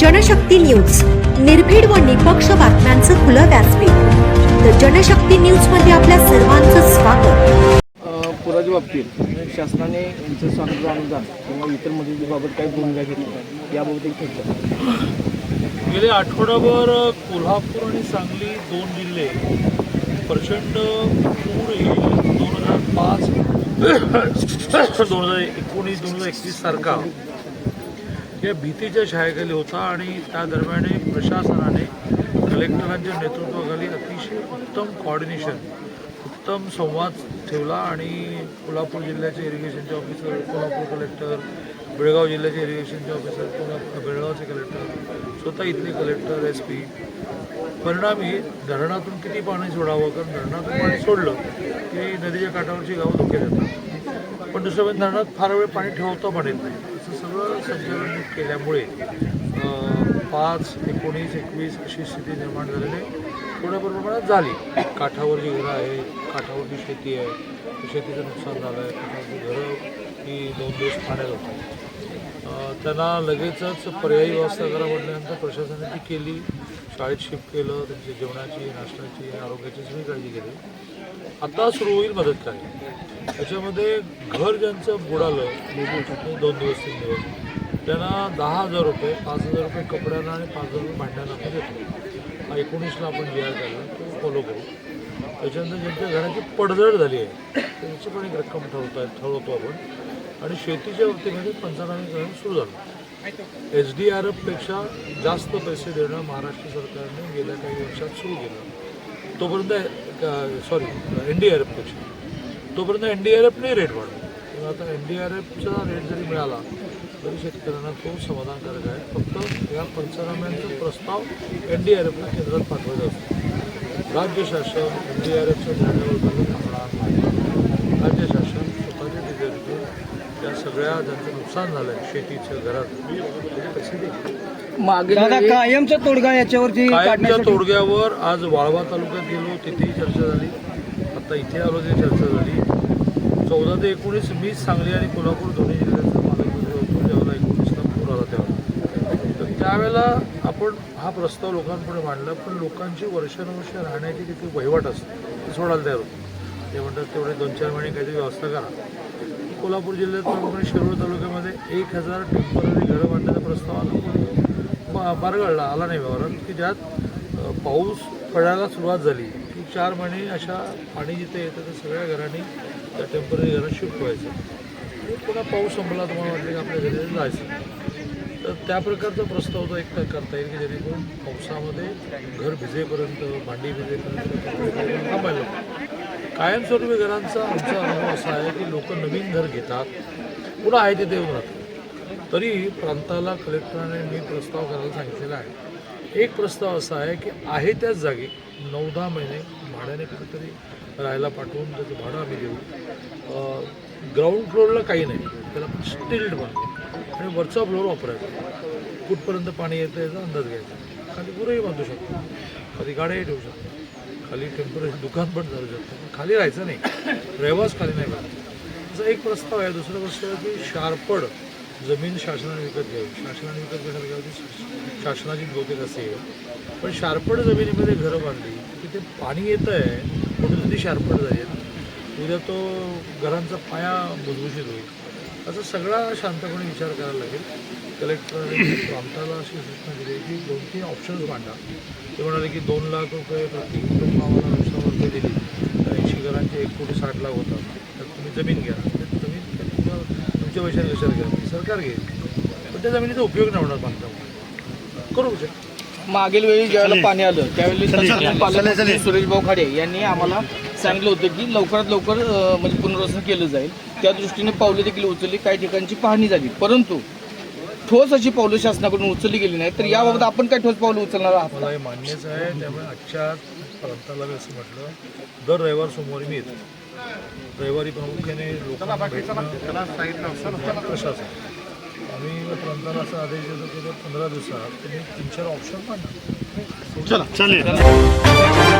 Janshakti news. निर्भीड व निपक्ष बातम्यांचं खुलं व्यासपीठ. तर जनशक्ती न्यूजमध्ये आपल्या सर्वांचं स्वागत. पुराच्या बाबतीत शासनाने यांचं स्वातंत्र्य अनुदान किंवा इतर मदतीबाबत काही भूमिका घेतली आहे याबाबत एक चर्चा गेले आठवडाभर कोल्हापूर आणि सांगली दोन जिल्हे प्रचंड पूर येईल. दोन हजार पाच दोन हजार एकोणीस दोन हजार एकवीस सारखा या भीतीच्या छायाखाली होता आणि त्या दरम्यान प्रशासनाने कलेक्टरांच्या नेतृत्वाखाली अतिशय उत्तम कॉर्डिनेशन उत्तम संवाद ठेवला आणि कोल्हापूर जिल्ह्याचे इरिगेशनचे ऑफिसर कोल्हापूर कलेक्टर बेळगाव जिल्ह्याचे इरिगेशनचे ऑफिसर कोल्हापूर बेळगावचे कलेक्टर स्वतः इथले कलेक्टर एस पी परिणामी धरणातून किती पाणी सोडावं? कारण धरणातून पाणी सोडलं की नदीच्या काठावरची गावं धोक्यात येतात. पण दुसऱ्या म्हणजे धरणात फार वेळ पाणी ठेवता पण येत नाही. सगळं संचालन केल्यामुळे पाच एकोणीस एकवीस अशी स्थिती निर्माण झालेली थोड्या प्रमाणात झाली. काठावर जी घरं आहेत काठावरची शेती आहे शेतीचं नुकसान झालं आहे काठावरची घरं ही दोन दिवस पाण्यात होतात. त्यांना लगेचच पर्यायी व्यवस्था करा म्हटल्यानंतर प्रशासनाने ती केली. शाळेत शिफ्ट केलं त्यांची जेवणाची नाश्त्याची आरोग्याची सगळी काळजी केली आता सुरू होईल मदत काय त्याच्यामध्ये घर ज्यांचं बुडालं दोन दिवस तीन दिवस त्यांना दहा हजार रुपये पाच हजार रुपये कपड्यांना आणि पाच हजार रुपये भांड्यांना आपण देतो. हा एकोणीसला आपण जे आर काढला तो फॉलो करू. त्याच्यानंतर ज्यांच्या घराची पडझड झाली आहे त्यांची पण एक रक्कम ठरवता ठरवतो आपण. आणि शेतीच्या बाबतीमध्ये पंचनामे करणं सुरू झालं. एच डी आर एफपेक्षा जास्त पैसे देणं महाराष्ट्र सरकारने गेल्या काही वर्षात सुरू केलं. तोपर्यंत सॉरी एन डी आर एफपेक्षा तोपर्यंत एन डी आर एफने रेट वाढला आता एन डी आर एफचा रेट जरी मिळाला तरी शेतकऱ्यांना तो समाधानकारक आहे. फक्त या पंचनाम्यांचा प्रस्ताव एन डी आर एफला केंद्रात पाठवायचा असतो. राज्य शासन एन डी आर एफच्या निर्णयावर थांबणार नाही. राज्य शासन सगळ्या ज्यांचं नुकसान झालं आहे शेतीचं घरात. पैसे देईल मागे दादा कायमचा तोडगा याच्यावरती कायमच्या काढण्यासाठी तोडग्यावर आज वाळवा तालुक्यात गेलो तिथेही चर्चा झाली. आता इथे आलो ते चर्चा झाली. चौदा ते एकोणीस मीच सांगली आणि कोल्हापूर दोन्ही जिल्ह्याचा पालकमंत्री होतो ज्यावेळेला एकोणीसला पूर आला तेव्हा तर त्यावेळेला आपण हा प्रस्ताव लोकांपुढे मांडला पण लोकांची वर्षानुवर्ष राहण्याची किती वहिवाट असते ती सोडायला तयार होती. ते म्हणतात तेवढे दोन चार महिने काहीतरी व्यवस्था करा. कोल्हापूर जिल्ह्यात प्रमुख शिरोळ तालुक्यामध्ये एक हजार टेंपररी घरं बांधण्याचा प्रस्ताव आला बारगळला आला नाही व्यवहारात की ज्यात पाऊस पडायला सुरुवात झाली की चार महिने अशा पाणी जिथे येतं त्या सगळ्या घरांनी त्या टेंपररी घरात शिफ्ट व्हायचं. पुन्हा पाऊस संपला तुम्हाला वाटलं की आपल्या घरी जायचं. तर त्या प्रकारचा प्रस्ताव तो एक करता येईल की जेणेकरून पावसामध्ये घर भिजेपर्यंत भांडी भिजेपर्यंत थांबायला कायमस्वरूपी घरांचा आमचा अनुभव असा आहे की लोक नवीन घर घेतात पुन्हा आहे तिथे येऊन राहतात तरी प्रांताला कलेक्टराने मी प्रस्ताव करायला सांगितलेला आहे. एक प्रस्ताव असा आहे की आहे त्याच जागी नऊ दहा महिने भाड्याने कुठेतरी राहायला पाठवून त्याचं भाडं आम्ही देऊ. ग्राउंड फ्लोअरला काही नाही त्याला आपण स्टिल्ड बांधतो आणि वरचा फ्लोअर वापरायचा. कुठपर्यंत पाणी येतं याचा अंदाज घ्यायचा. खाली गुरंही बांधू शकतो. खाली गाड्याही ठेवू शकतो. खाली टेम्परेचर दुकान पण चालू शकतं पण खाली राहायचं नाही. रहिवास खाली नाही पाहिजे असा एक प्रस्ताव आहे. दुसरा प्रस्ताव आहे की शारपड जमीन शासनाने विकत घ्यावी. शासनाने विकत घेण्यात शासनाची बहुतेक असेल पण शारपड जमिनीमध्ये घरं बांधली तिथे पाणी येतं आहे. कुठेतरी शारपड जाईल उद्या तो घरांचा पाया भुसभुशीत होईल. असा सगळा शांतपणे विचार करायला लागेल. कलेक्टरने प्रांताला अशी सूचना दिली आहे की दोन तीन ऑप्शन्स मांडा. ते म्हणाले की दोन लाख रुपये प्रति कुटुंब आम्हाला दिली. तर ऐंशी घरांचे एक कोटी साठ लाख होतात. तर तुम्ही जमीन घ्या. तर जमीन तुमच्या तुमच्या पैशाने कशाला घ्या सरकार घेईल. पण त्या जमिनीचा उपयोग नाही होणार बांधकाम. करू विचार मागील वेळी ज्यावेळेला पाणी आलं त्यावेळी सुरेश भाऊ खाडे यांनी आम्हाला सांगितलं होतं की लवकरात लवकर म्हणजे पुनर्वसन केलं जाईल. त्या दृष्टीने पावले देखील उचलली काही ठिकाणची पाहणी झाली. परंतु ठोस अशी पावलं शासनाकडून उचलली गेली नाही तर याबाबत आपण काय ठोस पावलं उचलणार आहात? मला हे मान्यच आहे त्यामुळे आजच्या प्रांताला मी असं म्हटलं दर रविवार सोमवारी मी येतो. रविवारी प्रामुख्याने लोकांना भेटणं प्रशासन. आम्ही प्रांताला असा आदेश देतो की पंधरा दिवसात तुम्ही तीन चार ऑप्शन मांडा चला चालेल